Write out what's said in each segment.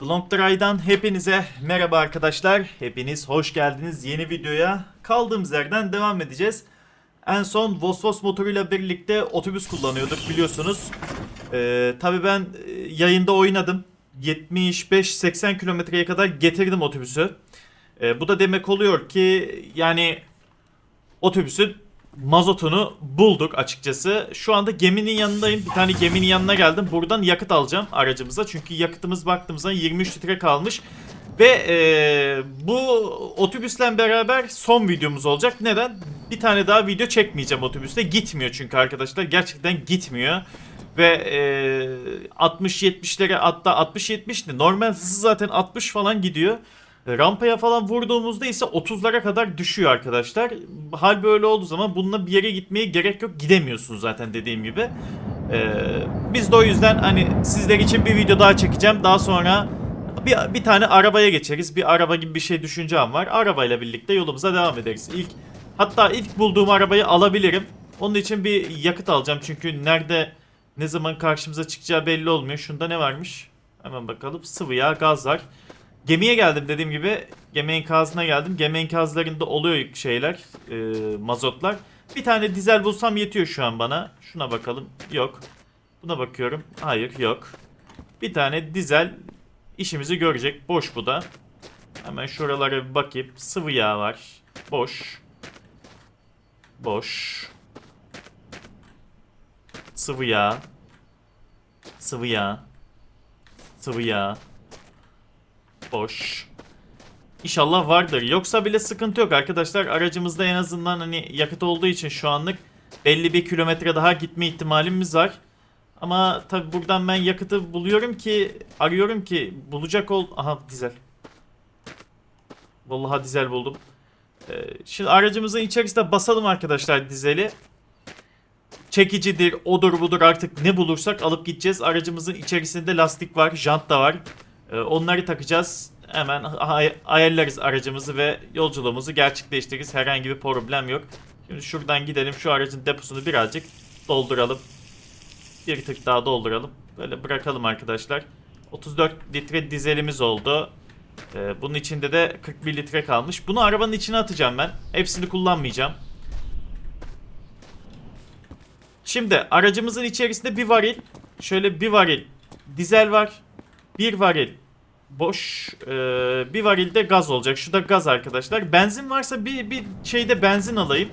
The Long Dry'dan hepinize merhaba arkadaşlar. Hepiniz hoş geldiniz yeni videoya. Kaldığımız yerden devam edeceğiz. En son Vosvos motoruyla birlikte otobüs kullanıyorduk biliyorsunuz. Ee, tabii ben e, yayında oynadım. 75-80 kilometreye kadar getirdim otobüsü. Ee, bu da demek oluyor ki yani otobüsün mazotunu bulduk açıkçası. Şu anda geminin yanındayım. Bir tane geminin yanına geldim. Buradan yakıt alacağım aracımıza. Çünkü yakıtımız baktığımızda 23 litre kalmış. Ve eee, bu otobüsle beraber son videomuz olacak. Neden? Bir tane daha video çekmeyeceğim otobüste. Gitmiyor çünkü arkadaşlar. Gerçekten gitmiyor. Ve eee 60-70'lere hatta 60-70 de normal hızı zaten 60 falan gidiyor. Rampaya falan vurduğumuzda ise 30'lara kadar düşüyor arkadaşlar. Hal böyle olduğu zaman bununla bir yere gitmeye gerek yok. Gidemiyorsun zaten dediğim gibi. Ee, biz de o yüzden hani sizler için bir video daha çekeceğim. Daha sonra bir, bir tane arabaya geçeriz. Bir araba gibi bir şey düşüncem var. Arabayla birlikte yolumuza devam ederiz. İlk hatta ilk bulduğum arabayı alabilirim. Onun için bir yakıt alacağım. Çünkü nerede ne zaman karşımıza çıkacağı belli olmuyor. Şunda ne varmış? Hemen bakalım. Sıvı yağ, gaz var. Gemiye geldim dediğim gibi. Gemi enkazına geldim. Gemi enkazlarında oluyor şeyler, e, mazotlar. Bir tane dizel bulsam yetiyor şu an bana. Şuna bakalım. Yok. Buna bakıyorum. Hayır, yok. Bir tane dizel işimizi görecek. Boş bu da. Hemen şuralara bir bakayım. Sıvı yağ var. Boş. Boş. Sıvı yağ. Sıvı yağ. Sıvı yağ. Boş. İnşallah vardır. Yoksa bile sıkıntı yok arkadaşlar. Aracımızda en azından hani yakıt olduğu için şu anlık belli bir kilometre daha gitme ihtimalimiz var. Ama tabi buradan ben yakıtı buluyorum ki arıyorum ki bulacak ol... Aha dizel. Vallahi dizel buldum. Ee, şimdi aracımızın içerisinde basalım arkadaşlar dizeli. Çekicidir, odur budur artık ne bulursak alıp gideceğiz. Aracımızın içerisinde lastik var, jant da var. Ee, onları takacağız. Hemen ay- ayarlarız aracımızı ve yolculuğumuzu gerçekleştiririz. Herhangi bir problem yok. Şimdi şuradan gidelim şu aracın deposunu birazcık dolduralım. Bir tık daha dolduralım. Böyle bırakalım arkadaşlar. 34 litre dizelimiz oldu. Ee, bunun içinde de 41 litre kalmış. Bunu arabanın içine atacağım ben. Hepsini kullanmayacağım. Şimdi aracımızın içerisinde bir varil, şöyle bir varil dizel var. Bir varil boş, e, bir varilde gaz olacak. Şu da gaz arkadaşlar. Benzin varsa bir, bir şeyde benzin alayım.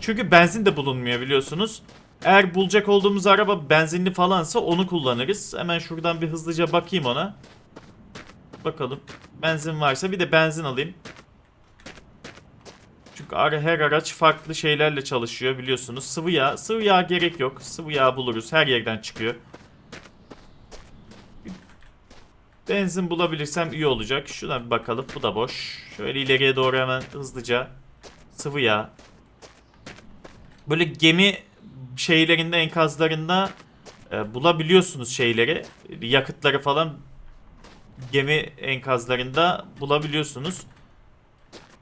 Çünkü benzin de bulunmuyor biliyorsunuz. Eğer bulacak olduğumuz araba benzinli falansa onu kullanırız. Hemen şuradan bir hızlıca bakayım ona. Bakalım. Benzin varsa bir de benzin alayım. Çünkü her araç farklı şeylerle çalışıyor biliyorsunuz. Sıvı yağ, sıvı yağ gerek yok. Sıvı yağ buluruz. Her yerden çıkıyor. Benzin bulabilirsem iyi olacak. Şuna bir bakalım. Bu da boş. Şöyle ileriye doğru hemen hızlıca. Sıvı yağ. Böyle gemi şeylerinde, enkazlarında e, bulabiliyorsunuz şeyleri. Yakıtları falan gemi enkazlarında bulabiliyorsunuz.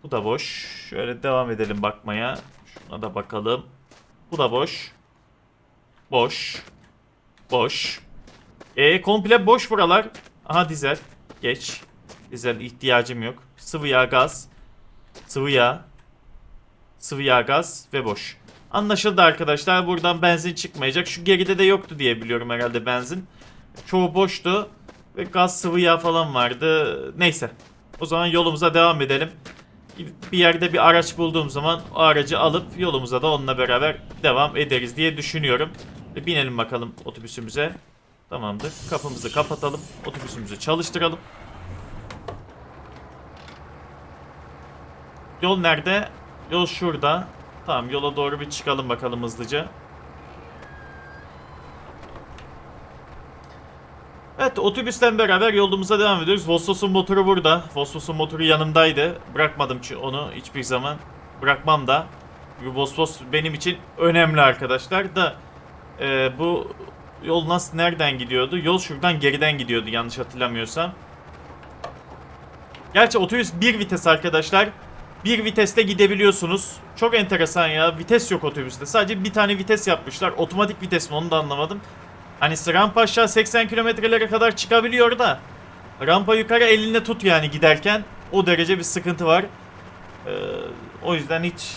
Bu da boş. Şöyle devam edelim bakmaya. Şuna da bakalım. Bu da boş. Boş. Boş. E komple boş buralar. Aha dizel. Geç. Dizel ihtiyacım yok. Sıvı yağ gaz. Sıvı yağ. Sıvı yağ gaz ve boş. Anlaşıldı arkadaşlar. Buradan benzin çıkmayacak. Şu geride de yoktu diye biliyorum herhalde benzin. Çoğu boştu. Ve gaz sıvı yağ falan vardı. Neyse. O zaman yolumuza devam edelim. Bir yerde bir araç bulduğum zaman o aracı alıp yolumuza da onunla beraber devam ederiz diye düşünüyorum. Binelim bakalım otobüsümüze. Tamamdır. Kapımızı kapatalım. Otobüsümüzü çalıştıralım. Yol nerede? Yol şurada. Tamam yola doğru bir çıkalım bakalım hızlıca. Evet otobüsten beraber yolumuza devam ediyoruz. Vosvos'un motoru burada. Vosvos'un motoru yanımdaydı. Bırakmadım onu hiçbir zaman. Bırakmam da. Vosvos benim için önemli arkadaşlar da. e, bu yol nasıl nereden gidiyordu? Yol şuradan geriden gidiyordu yanlış hatırlamıyorsam. Gerçi otobüs bir vites arkadaşlar. Bir viteste gidebiliyorsunuz. Çok enteresan ya. Vites yok otobüste. Sadece bir tane vites yapmışlar. Otomatik vites mi onu da anlamadım. Hani rampa aşağı 80 kilometrelere kadar çıkabiliyor da Rampa yukarı eline tut yani giderken. O derece bir sıkıntı var. Ee, o yüzden hiç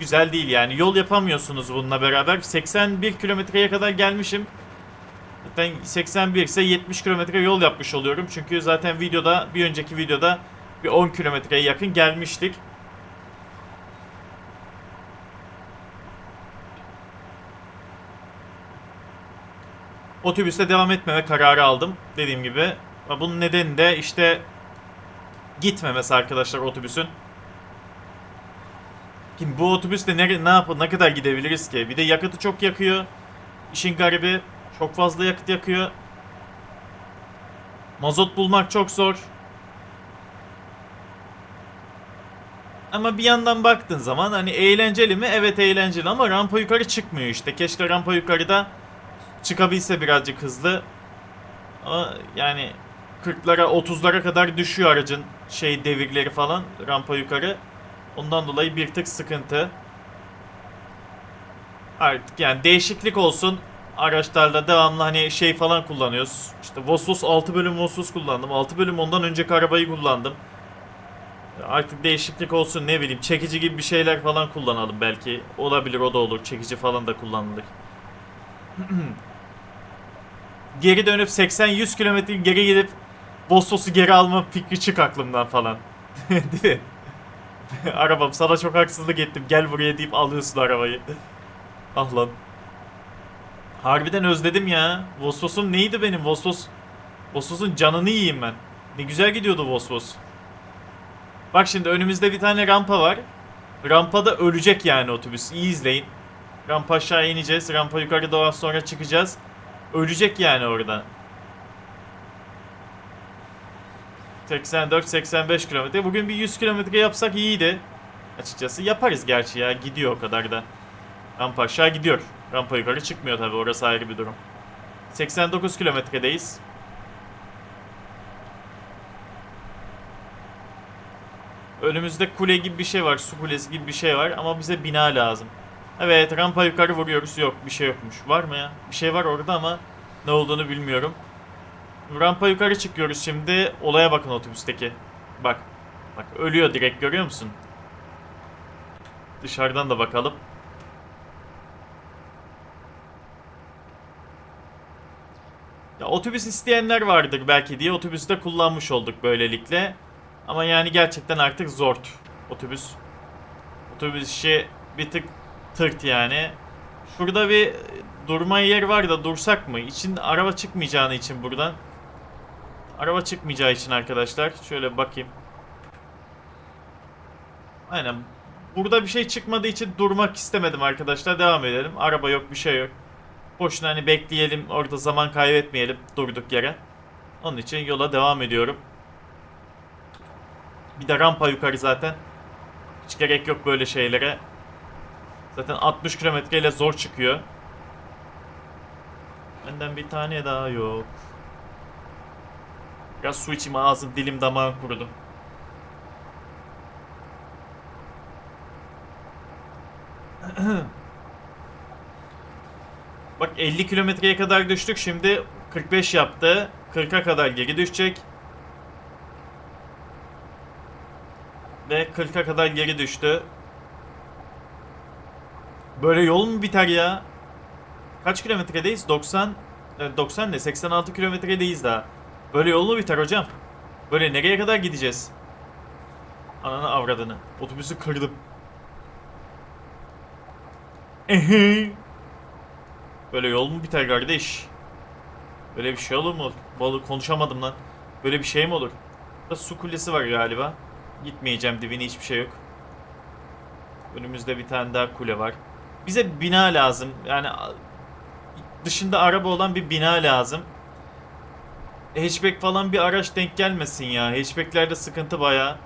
güzel değil yani. Yol yapamıyorsunuz bununla beraber. 81 kilometreye kadar gelmişim. Zaten 81 ise 70 kilometre yol yapmış oluyorum. Çünkü zaten videoda bir önceki videoda bir 10 kilometreye yakın gelmiştik. Otobüste devam etmeme kararı aldım. Dediğim gibi. Bunun nedeni de işte gitmemesi arkadaşlar otobüsün. Şimdi bu otobüsle ne, ne yap ne kadar gidebiliriz ki? Bir de yakıtı çok yakıyor. İşin garibi çok fazla yakıt yakıyor. Mazot bulmak çok zor. Ama bir yandan baktığın zaman hani eğlenceli mi? Evet eğlenceli ama rampa yukarı çıkmıyor işte. Keşke rampa yukarıda çıkabilse birazcık hızlı. Ama yani 40'lara 30'lara kadar düşüyor aracın şey devirleri falan rampa yukarı. Ondan dolayı bir tık sıkıntı. Artık yani değişiklik olsun. Araçlarda devamlı hani şey falan kullanıyoruz. İşte Vosvos 6 bölüm Vosvos kullandım. 6 bölüm ondan önceki arabayı kullandım. Artık değişiklik olsun ne bileyim çekici gibi bir şeyler falan kullanalım belki. Olabilir o da olur. Çekici falan da kullanılır. geri dönüp 80-100 kilometre geri gidip Vosvos'u geri alma fikri çık aklımdan falan. Değil mi? Arabam sana çok haksızlık ettim. Gel buraya deyip alıyorsun arabayı. ah lan. Harbiden özledim ya. Vosvos'um neydi benim? Vosvos Vosvos'un canını yiyeyim ben. Ne güzel gidiyordu Vosvos. Bak şimdi önümüzde bir tane rampa var. Rampada ölecek yani otobüs. İyi izleyin. Rampa aşağı ineceğiz. Rampa yukarı daha sonra çıkacağız. Ölecek yani orada. 84-85 kilometre. Bugün bir 100 kilometre yapsak iyiydi. Açıkçası yaparız gerçi ya. Gidiyor o kadar da. Rampa aşağı gidiyor. Rampa yukarı çıkmıyor tabi. Orası ayrı bir durum. 89 kilometredeyiz. Önümüzde kule gibi bir şey var. Su kulesi gibi bir şey var. Ama bize bina lazım. Evet rampa yukarı vuruyoruz. Yok bir şey yokmuş. Var mı ya? Bir şey var orada ama ne olduğunu bilmiyorum. Rampa yukarı çıkıyoruz şimdi. Olaya bakın otobüsteki. Bak. Bak ölüyor direkt görüyor musun? Dışarıdan da bakalım. Ya otobüs isteyenler vardır belki diye otobüste kullanmış olduk böylelikle. Ama yani gerçekten artık zor otobüs. Otobüs işi bir tık tırt yani. Şurada bir durma yer var da dursak mı? İçin araba çıkmayacağını için buradan. Araba çıkmayacağı için arkadaşlar. Şöyle bakayım. Aynen. Burada bir şey çıkmadığı için durmak istemedim arkadaşlar. Devam edelim. Araba yok bir şey yok. Boşuna hani bekleyelim. Orada zaman kaybetmeyelim. Durduk yere. Onun için yola devam ediyorum. Bir de rampa yukarı zaten. Hiç gerek yok böyle şeylere. Zaten 60 kilometre ile zor çıkıyor. Benden bir tane daha yok. Biraz su içeyim ağzım dilim damağım kurudu. Bak 50 kilometreye kadar düştük şimdi 45 yaptı. 40'a kadar geri düşecek. Ve 40'a kadar geri düştü. Böyle yol mu biter ya? Kaç kilometredeyiz? 90 90 ne? 86 kilometredeyiz daha. Böyle yol mu biter hocam? Böyle nereye kadar gideceğiz? Ananı avradını. Otobüsü kırdım. Ehe. Böyle yol mu biter kardeş? Böyle bir şey olur mu? Balık konuşamadım lan. Böyle bir şey mi olur? Burada su kulesi var galiba. Gitmeyeceğim dibine hiçbir şey yok. Önümüzde bir tane daha kule var. Bize bina lazım. Yani dışında araba olan bir bina lazım. Hatchback falan bir araç denk gelmesin ya. Hatchbacklerde sıkıntı baya.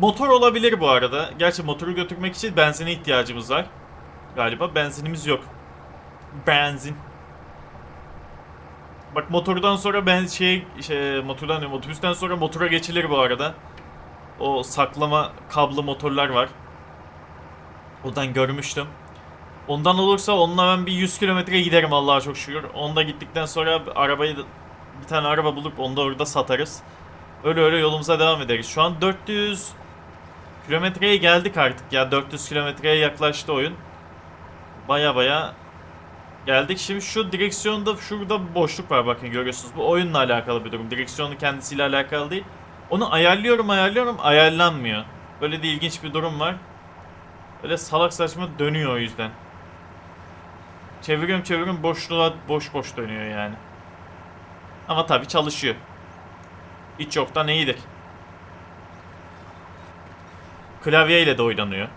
Motor olabilir bu arada. Gerçi motoru götürmek için benzine ihtiyacımız var. Galiba benzinimiz yok. Benzin. Bak motordan sonra ben şey, şey motordan diyorum, otobüsten sonra motora geçilir bu arada. O saklama kablo motorlar var. Odan görmüştüm. Ondan olursa onunla ben bir 100 kilometre giderim Allah'a çok şükür. Onda gittikten sonra arabayı bir tane araba bulup onu da orada satarız. Öyle öyle yolumuza devam ederiz. Şu an 400 kilometreye geldik artık ya. 400 kilometreye yaklaştı oyun. Baya baya geldik. Şimdi şu direksiyonda şurada boşluk var bakın görüyorsunuz. Bu oyunla alakalı bir durum. Direksiyonu kendisiyle alakalı değil. Onu ayarlıyorum ayarlıyorum ayarlanmıyor. Böyle de ilginç bir durum var. Böyle salak saçma dönüyor o yüzden. Çeviriyorum çeviriyorum boşluğa boş boş dönüyor yani. Ama tabi çalışıyor. Hiç yoktan iyidir. Klavyeyle de oynanıyor.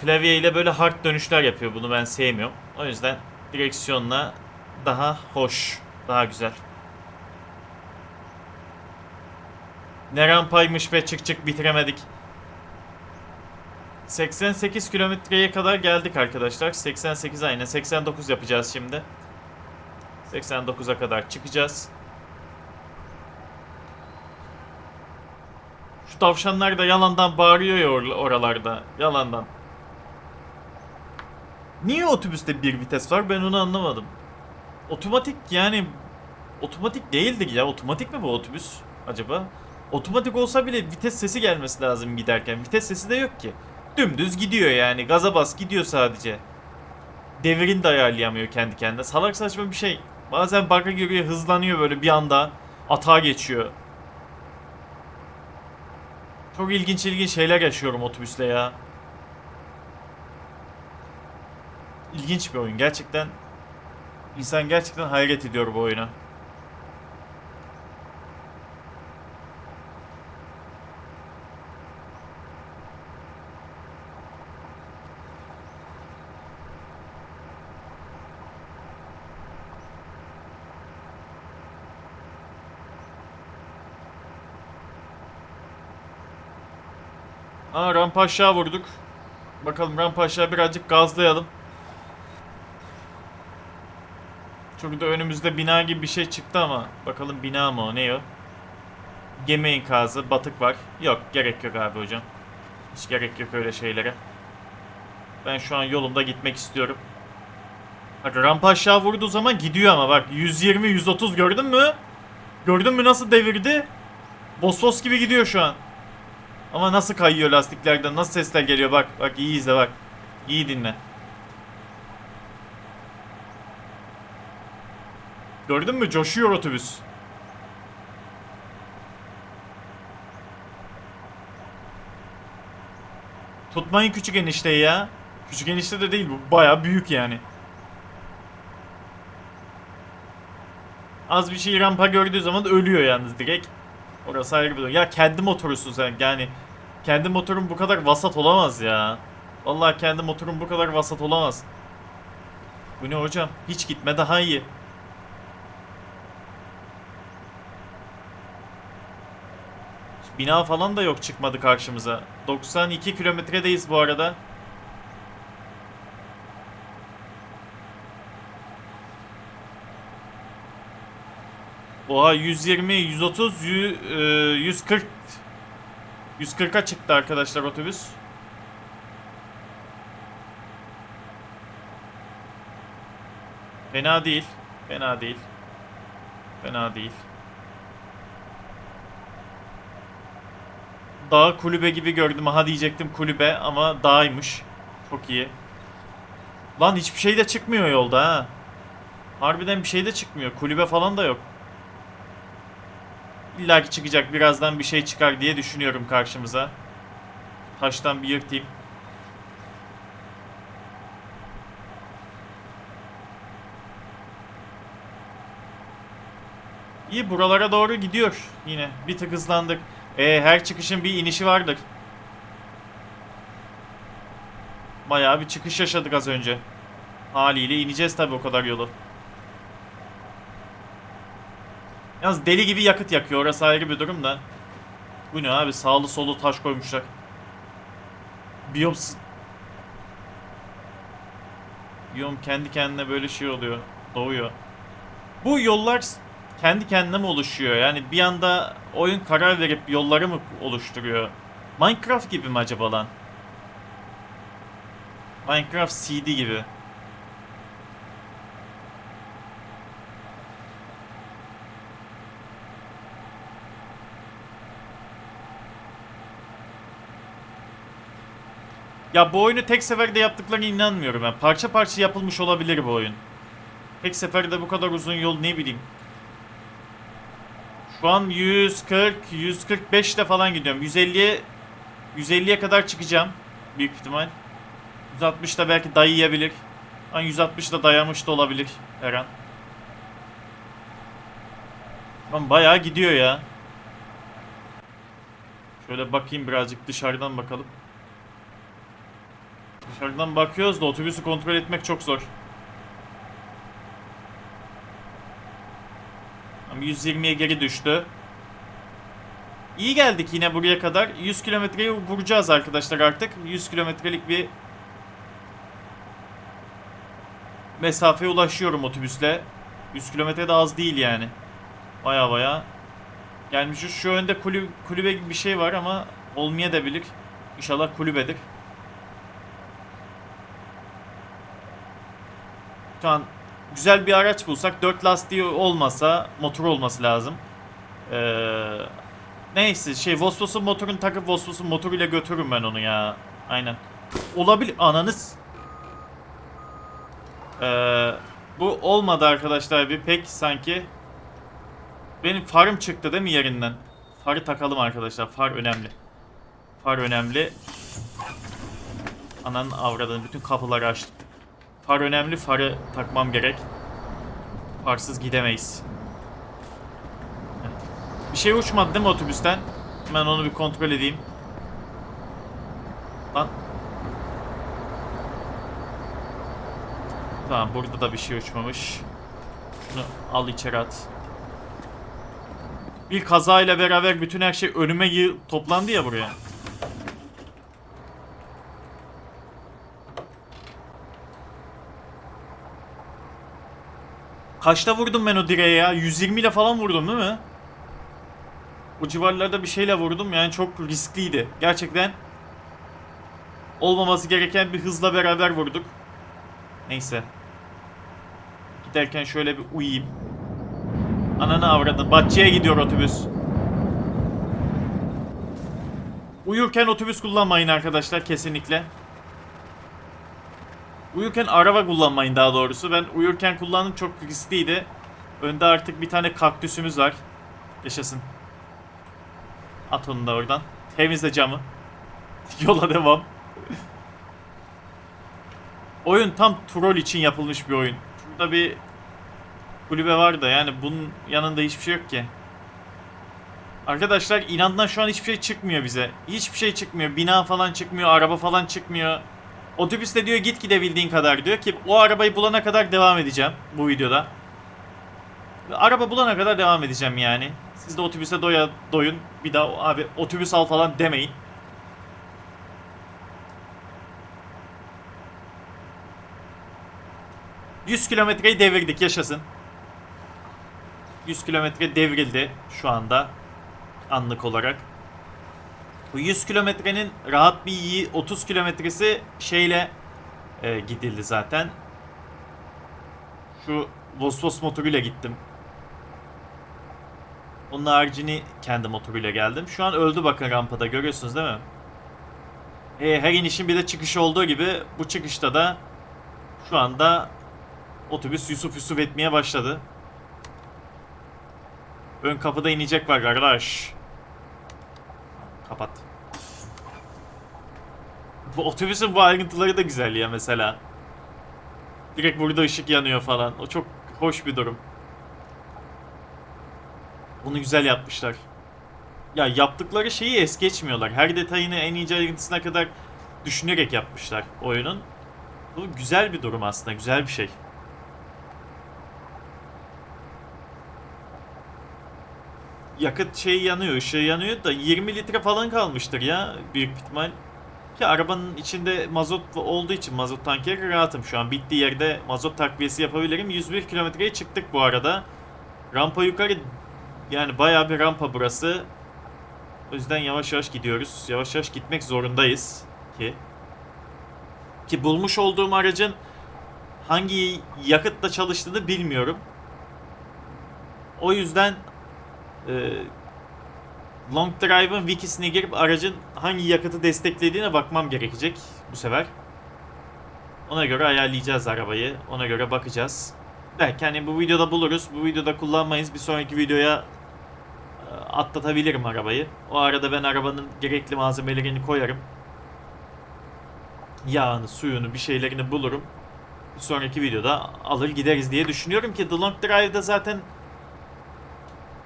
Klavyeyle böyle hard dönüşler yapıyor. Bunu ben sevmiyorum. O yüzden direksiyonla daha hoş, daha güzel. Ne rampaymış be çık çık bitiremedik. 88 kilometreye kadar geldik arkadaşlar. 88 aynen 89 yapacağız şimdi. 89'a kadar çıkacağız. Şu tavşanlar da yalandan bağırıyor ya or- oralarda. Yalandan. Niye otobüste bir vites var ben onu anlamadım. Otomatik yani otomatik değildir ya. Otomatik mi bu otobüs acaba? Otomatik olsa bile vites sesi gelmesi lazım giderken. Vites sesi de yok ki. Dümdüz gidiyor yani. Gaza bas gidiyor sadece. Devirini de ayarlayamıyor kendi kendine. Salak saçma bir şey. Bazen bug'a giriyor hızlanıyor böyle bir anda. Atağa geçiyor. Çok ilginç ilginç şeyler yaşıyorum otobüsle ya. İlginç bir oyun gerçekten. İnsan gerçekten hayret ediyor bu oyuna. Aa rampa aşağı vurduk. Bakalım rampa aşağı birazcık gazlayalım. Şurada önümüzde bina gibi bir şey çıktı ama bakalım bina mı o ne o? Gemi enkazı, batık var. Yok gerek yok abi hocam. Hiç gerek yok öyle şeylere. Ben şu an yolumda gitmek istiyorum. Bak rampa aşağı vurduğu zaman gidiyor ama bak 120 130 gördün mü? Gördün mü nasıl devirdi? Bosfos gibi gidiyor şu an. Ama nasıl kayıyor lastiklerden? Nasıl sesler geliyor? Bak bak iyi izle bak. İyi dinle. Gördün mü? Coşuyor otobüs. Tutmayın küçük enişteyi ya. Küçük enişte de değil bu. Baya büyük yani. Az bir şey rampa gördüğü zaman ölüyor yalnız direkt. Orası ayrı bir. Ya kendi motorusun sen yani. Kendi motorun bu kadar vasat olamaz ya. Vallahi kendi motorun bu kadar vasat olamaz. Bu ne hocam? Hiç gitme daha iyi. Bina falan da yok çıkmadı karşımıza. 92 kilometredeyiz bu arada. Oha 120, 130, 100, e, 140 140'a çıktı arkadaşlar otobüs. Fena değil. Fena değil. Fena değil. Dağ kulübe gibi gördüm. Ha diyecektim kulübe ama dağymış. Çok iyi. Lan hiçbir şey de çıkmıyor yolda ha. Harbiden bir şey de çıkmıyor. Kulübe falan da yok. İlla ki çıkacak. Birazdan bir şey çıkar diye düşünüyorum karşımıza. Taştan bir yırtayım. İyi buralara doğru gidiyor yine. Bir tık hızlandık. E, her çıkışın bir inişi vardır. Bayağı bir çıkış yaşadık az önce. Haliyle ineceğiz tabi o kadar yolu. Yalnız deli gibi yakıt yakıyor. Orası ayrı bir durum da. Bu ne abi? Sağlı solu taş koymuşlar. Biyom... Biyom kendi kendine böyle şey oluyor. Doğuyor. Bu yollar kendi kendine mi oluşuyor? Yani bir anda oyun karar verip yolları mı oluşturuyor? Minecraft gibi mi acaba lan? Minecraft CD gibi. Ya bu oyunu tek seferde yaptıklarına inanmıyorum ben. Parça parça yapılmış olabilir bu oyun. Tek seferde bu kadar uzun yol ne bileyim. Şu an 140, 145 de falan gidiyorum. 150'ye 150'ye kadar çıkacağım. Büyük ihtimal. 160 da belki dayayabilir. Lan 160 da dayamış da olabilir her an. Lan bayağı gidiyor ya. Şöyle bakayım birazcık dışarıdan bakalım. Dışarıdan bakıyoruz da otobüsü kontrol etmek çok zor. Ama 120'ye geri düştü. İyi geldik yine buraya kadar. 100 kilometreyi vuracağız arkadaşlar artık. 100 kilometrelik bir mesafeye ulaşıyorum otobüsle. 100 kilometre de az değil yani. Baya baya gelmişiz. Şu önde kulübe, kulübe gibi bir şey var ama olmayabilir. İnşallah kulübedir. Şu an güzel bir araç bulsak 4 lastiği olmasa motor olması lazım. Ee, neyse şey Vosvos'un motorunu takıp Vosvos'un motoruyla götürürüm ben onu ya. Aynen. Olabilir ananız. Ee, bu olmadı arkadaşlar bir pek sanki. Benim farım çıktı değil mi yerinden? Farı takalım arkadaşlar. Far önemli. Far önemli. Ananın avradını bütün kapıları açtım. Far önemli. Farı takmam gerek. Farsız gidemeyiz. Bir şey uçmadı değil mi otobüsten? Ben onu bir kontrol edeyim. Lan. Tamam burada da bir şey uçmamış. Şunu al içeri at. Bir kazayla beraber bütün her şey önüme toplandı ya buraya. Kaçta vurdum ben o direğe ya? 120 ile falan vurdum değil mi? Bu civarlarda bir şeyle vurdum yani çok riskliydi. Gerçekten olmaması gereken bir hızla beraber vurduk. Neyse. Giderken şöyle bir uyuyayım. Ananı avradın. Bahçeye gidiyor otobüs. Uyurken otobüs kullanmayın arkadaşlar kesinlikle. Uyurken araba kullanmayın daha doğrusu. Ben uyurken kullandım çok riskliydi. Önde artık bir tane kaktüsümüz var. Yaşasın. At onu da oradan. Temizle camı. Yola devam. oyun tam troll için yapılmış bir oyun. Şurada bir kulübe var da yani bunun yanında hiçbir şey yok ki. Arkadaşlar inandan şu an hiçbir şey çıkmıyor bize. Hiçbir şey çıkmıyor. Bina falan çıkmıyor, araba falan çıkmıyor. Otobüs de diyor git gidebildiğin kadar diyor ki o arabayı bulana kadar devam edeceğim bu videoda. Araba bulana kadar devam edeceğim yani. Siz de otobüse doya doyun. Bir daha abi otobüs al falan demeyin. ...100 kilometreyi devirdik yaşasın. 100 kilometre devrildi şu anda anlık olarak. Bu 100 kilometrenin rahat bir yi- 30 kilometresi şeyle e, gidildi zaten. Şu Vosvos motoruyla gittim. Onun haricini kendi motoruyla geldim. Şu an öldü bakın rampada görüyorsunuz değil mi? E, her inişin bir de çıkışı olduğu gibi bu çıkışta da şu anda otobüs Yusuf Yusuf etmeye başladı. Ön kapıda inecek var kardeş. Kapat. Bu otobüsün bu ayrıntıları da güzel ya mesela. Direkt burada ışık yanıyor falan. O çok hoş bir durum. Onu güzel yapmışlar. Ya yaptıkları şeyi es geçmiyorlar. Her detayını en ince ayrıntısına kadar düşünerek yapmışlar oyunun. Bu güzel bir durum aslında. Güzel bir şey. yakıt şeyi yanıyor, ışığı yanıyor da 20 litre falan kalmıştır ya büyük ihtimal. Ki arabanın içinde mazot olduğu için mazot tankeri rahatım şu an. Bittiği yerde mazot takviyesi yapabilirim. 101 kilometreye çıktık bu arada. Rampa yukarı yani bayağı bir rampa burası. O yüzden yavaş yavaş gidiyoruz. Yavaş yavaş gitmek zorundayız ki. Ki bulmuş olduğum aracın hangi yakıtla çalıştığını bilmiyorum. O yüzden ee, Long Drive'ın wikisine girip aracın hangi yakıtı desteklediğine bakmam gerekecek bu sefer. Ona göre ayarlayacağız arabayı. Ona göre bakacağız. Belki hani bu videoda buluruz. Bu videoda kullanmayız. Bir sonraki videoya e, atlatabilirim arabayı. O arada ben arabanın gerekli malzemelerini koyarım. Yağını, suyunu, bir şeylerini bulurum. Bir sonraki videoda alır gideriz diye düşünüyorum ki The Long Drive'da zaten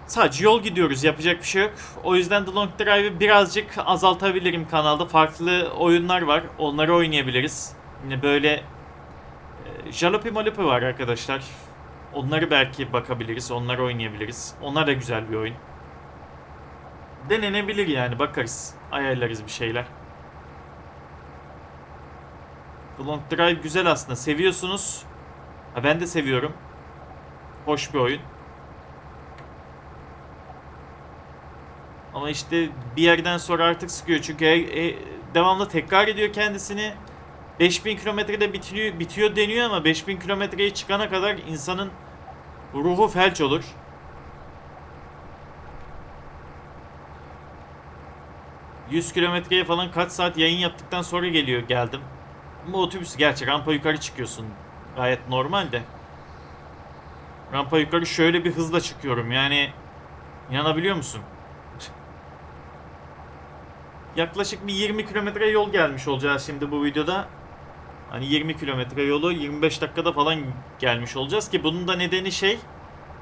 sadece yol gidiyoruz. Yapacak bir şey yok. O yüzden The Long Drive'ı birazcık azaltabilirim kanalda. Farklı oyunlar var. Onları oynayabiliriz. Yine böyle e, Jalopy Malopi var arkadaşlar. Onları belki bakabiliriz. Onları oynayabiliriz. Onlar da güzel bir oyun. Denenebilir yani bakarız. Ayarlarız bir şeyler. The Long Drive güzel aslında. Seviyorsunuz. Ha, ben de seviyorum. Hoş bir oyun. Ama işte bir yerden sonra artık sıkıyor. Çünkü e, e, devamlı tekrar ediyor kendisini. 5000 kilometrede bitiyor, bitiyor deniyor ama 5000 kilometreye çıkana kadar insanın ruhu felç olur. ...100 kilometreye falan kaç saat yayın yaptıktan sonra geliyor geldim. Ama otobüs gerçi rampa yukarı çıkıyorsun. Gayet normal de. Rampa yukarı şöyle bir hızla çıkıyorum yani... İnanabiliyor musun? Yaklaşık bir 20 kilometre yol gelmiş olacağız şimdi bu videoda. Hani 20 kilometre yolu 25 dakikada falan gelmiş olacağız ki bunun da nedeni şey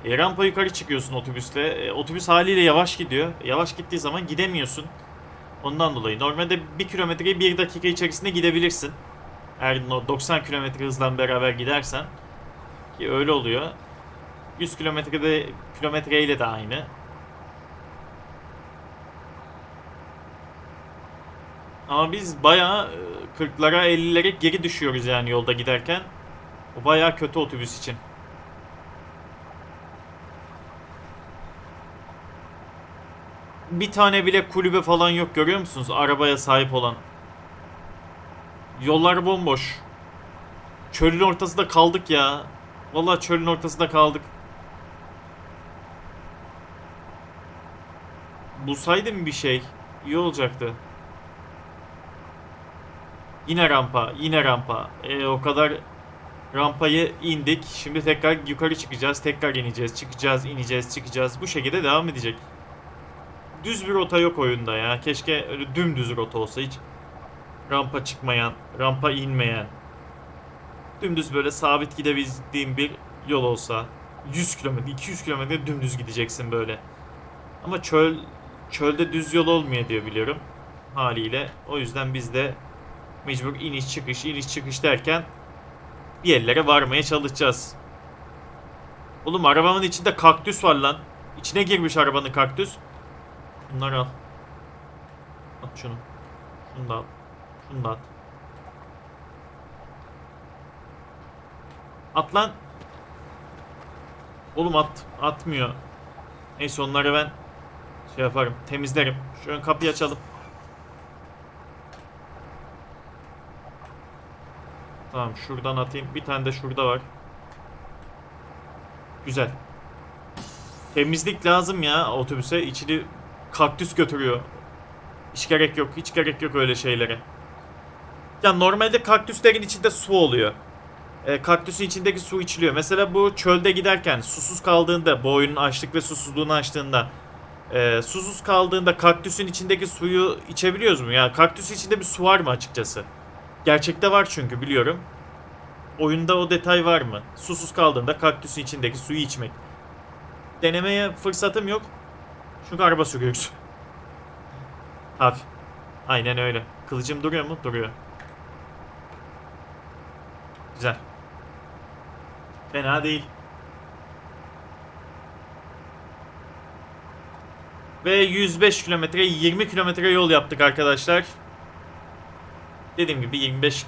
e, rampa yukarı çıkıyorsun otobüsle. E, otobüs haliyle yavaş gidiyor. Yavaş gittiği zaman gidemiyorsun. Ondan dolayı normalde 1 kilometreyi 1 dakika içerisinde gidebilirsin. Eğer no- 90 kilometre hızla beraber gidersen ki öyle oluyor. 100 kilometrede kilometreyle de aynı. Ama biz bayağı e, 40'lara 50'lere geri düşüyoruz yani yolda giderken. O bayağı kötü otobüs için. Bir tane bile kulübe falan yok görüyor musunuz? Arabaya sahip olan. Yollar bomboş. Çölün ortasında kaldık ya. Vallahi çölün ortasında kaldık. Bulsaydım bir şey iyi olacaktı. Yine rampa, yine rampa. E, o kadar rampayı indik. Şimdi tekrar yukarı çıkacağız, tekrar ineceğiz, çıkacağız, ineceğiz, çıkacağız. Bu şekilde devam edecek. Düz bir rota yok oyunda ya. Keşke öyle dümdüz rota olsa hiç. Rampa çıkmayan, rampa inmeyen. Dümdüz böyle sabit gidebildiğim bir yol olsa. 100 kilometre, 200 kilometre dümdüz gideceksin böyle. Ama çöl, çölde düz yol olmuyor diye biliyorum. Haliyle. O yüzden biz de Mecbur iniş çıkış iniş çıkış derken bir yerlere varmaya çalışacağız. Oğlum arabamın içinde kaktüs var lan. İçine girmiş arabanın kaktüs. Bunları al. At şunu. Şunu da al. Şunu da at. At lan. Oğlum at. Atmıyor. Neyse onları ben şey yaparım. Temizlerim. Şu ön kapıyı açalım. Tamam şuradan atayım. Bir tane de şurada var. Güzel. Temizlik lazım ya otobüse. İçini kaktüs götürüyor. Hiç gerek yok. Hiç gerek yok öyle şeylere. Ya normalde kaktüslerin içinde su oluyor. E, kaktüsün içindeki su içiliyor. Mesela bu çölde giderken susuz kaldığında, boyunun açlık ve susuzluğunu açtığında e, susuz kaldığında kaktüsün içindeki suyu içebiliyoruz mu? Ya kaktüsün içinde bir su var mı açıkçası? Gerçekte var çünkü biliyorum. Oyunda o detay var mı? Susuz kaldığında kaktüsün içindeki suyu içmek. Denemeye fırsatım yok. Çünkü araba sürüyoruz. Abi. Aynen öyle. Kılıcım duruyor mu? Duruyor. Güzel. Fena değil. Ve 105 kilometre 20 kilometre yol yaptık arkadaşlar. Dediğim gibi 25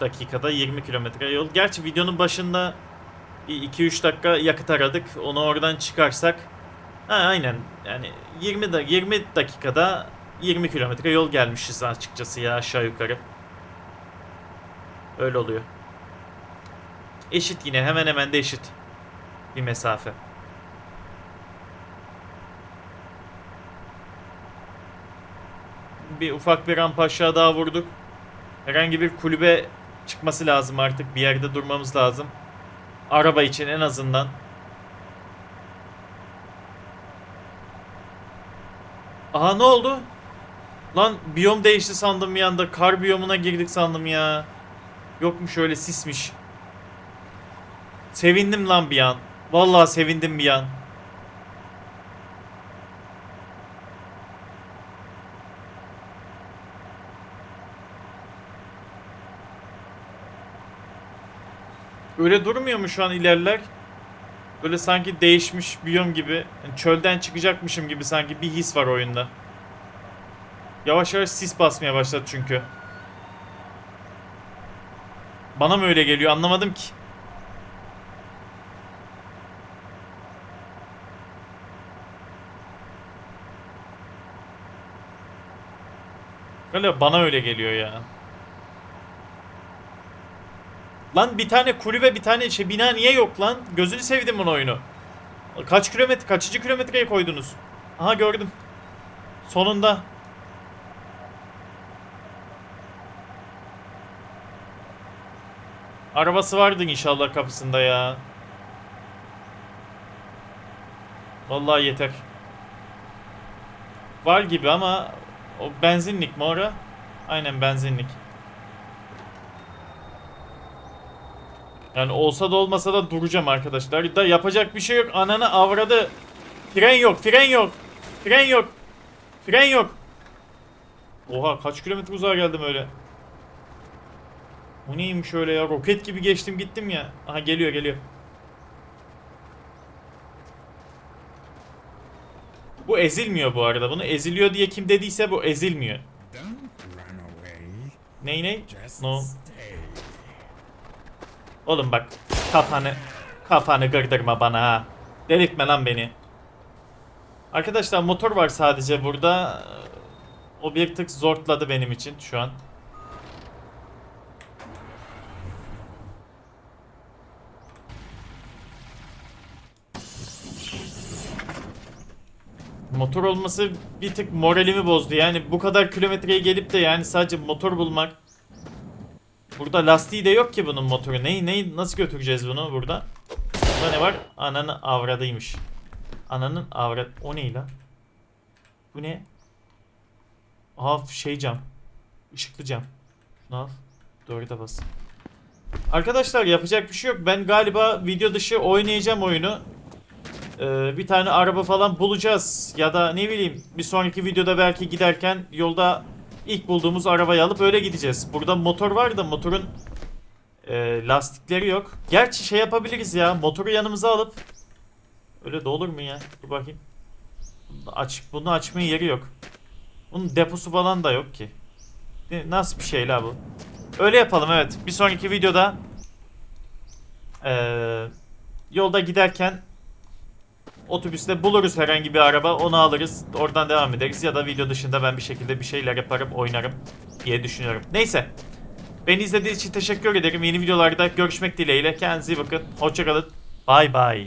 dakikada 20 kilometre yol. Gerçi videonun başında 2-3 dakika yakıt aradık. Onu oradan çıkarsak ha, aynen yani 20 da 20 dakikada 20 kilometre yol gelmişiz açıkçası ya aşağı yukarı. Öyle oluyor. Eşit yine hemen hemen de eşit bir mesafe. Bir ufak bir rampa aşağı daha vurduk. Herhangi bir kulübe çıkması lazım artık. Bir yerde durmamız lazım. Araba için en azından. Aha ne oldu? Lan biyom değişti sandım bir anda. Kar biyomuna girdik sandım ya. Yokmuş öyle sismiş. Sevindim lan bir an. Vallahi sevindim bir an. Öyle durmuyor mu şu an ilerler? Böyle sanki değişmiş biyom gibi. Yani çölden çıkacakmışım gibi sanki bir his var oyunda. Yavaş yavaş sis basmaya başladı çünkü. Bana mı öyle geliyor anlamadım ki. Galiba bana öyle geliyor ya. Lan bir tane kulübe bir tane şey bina niye yok lan? Gözünü sevdim bunu oyunu. Kaç kilometre kaçıncı kilometreye koydunuz? Aha gördüm. Sonunda. Arabası vardı inşallah kapısında ya. Vallahi yeter. Var gibi ama o benzinlik mi ora? Aynen benzinlik. Yani olsa da olmasa da duracağım arkadaşlar. Da yapacak bir şey yok. Ananı avradı. Fren yok, fren yok. Fren yok. Fren yok. Oha kaç kilometre uzağa geldim öyle. Bu neymiş öyle ya? Roket gibi geçtim gittim ya. Aha geliyor geliyor. Bu ezilmiyor bu arada. Bunu eziliyor diye kim dediyse bu ezilmiyor. Ney ney? No. Oğlum bak kafanı kafanı kırdırma bana ha. Delirtme lan beni. Arkadaşlar motor var sadece burada. O bir tık zortladı benim için şu an. Motor olması bir tık moralimi bozdu. Yani bu kadar kilometreye gelip de yani sadece motor bulmak Burada lastiği de yok ki bunun motoru. Neyi neyi nasıl götüreceğiz bunu burada? Burada ne var? Ananın avradıymış. Ananın avrat. O ne lan? Bu ne? Aha şey cam. Işıklı cam. Şunu al. Doğru da bas. Arkadaşlar yapacak bir şey yok. Ben galiba video dışı oynayacağım oyunu. Ee, bir tane araba falan bulacağız. Ya da ne bileyim bir sonraki videoda belki giderken yolda ilk bulduğumuz arabayı alıp öyle gideceğiz. Burada motor var da motorun e, lastikleri yok. Gerçi şey yapabiliriz ya. Motoru yanımıza alıp öyle de olur mu ya? Dur bakayım. Bunu aç bunu açmaya yeri yok. Bunun deposu falan da yok ki. Nasıl bir şey la bu? Öyle yapalım evet. Bir sonraki videoda eee, yolda giderken otobüste buluruz herhangi bir araba onu alırız oradan devam ederiz ya da video dışında ben bir şekilde bir şeyler yaparım oynarım diye düşünüyorum. Neyse beni izlediğiniz için teşekkür ederim. Yeni videolarda görüşmek dileğiyle kendinize iyi bakın. Hoşçakalın. Bay bay.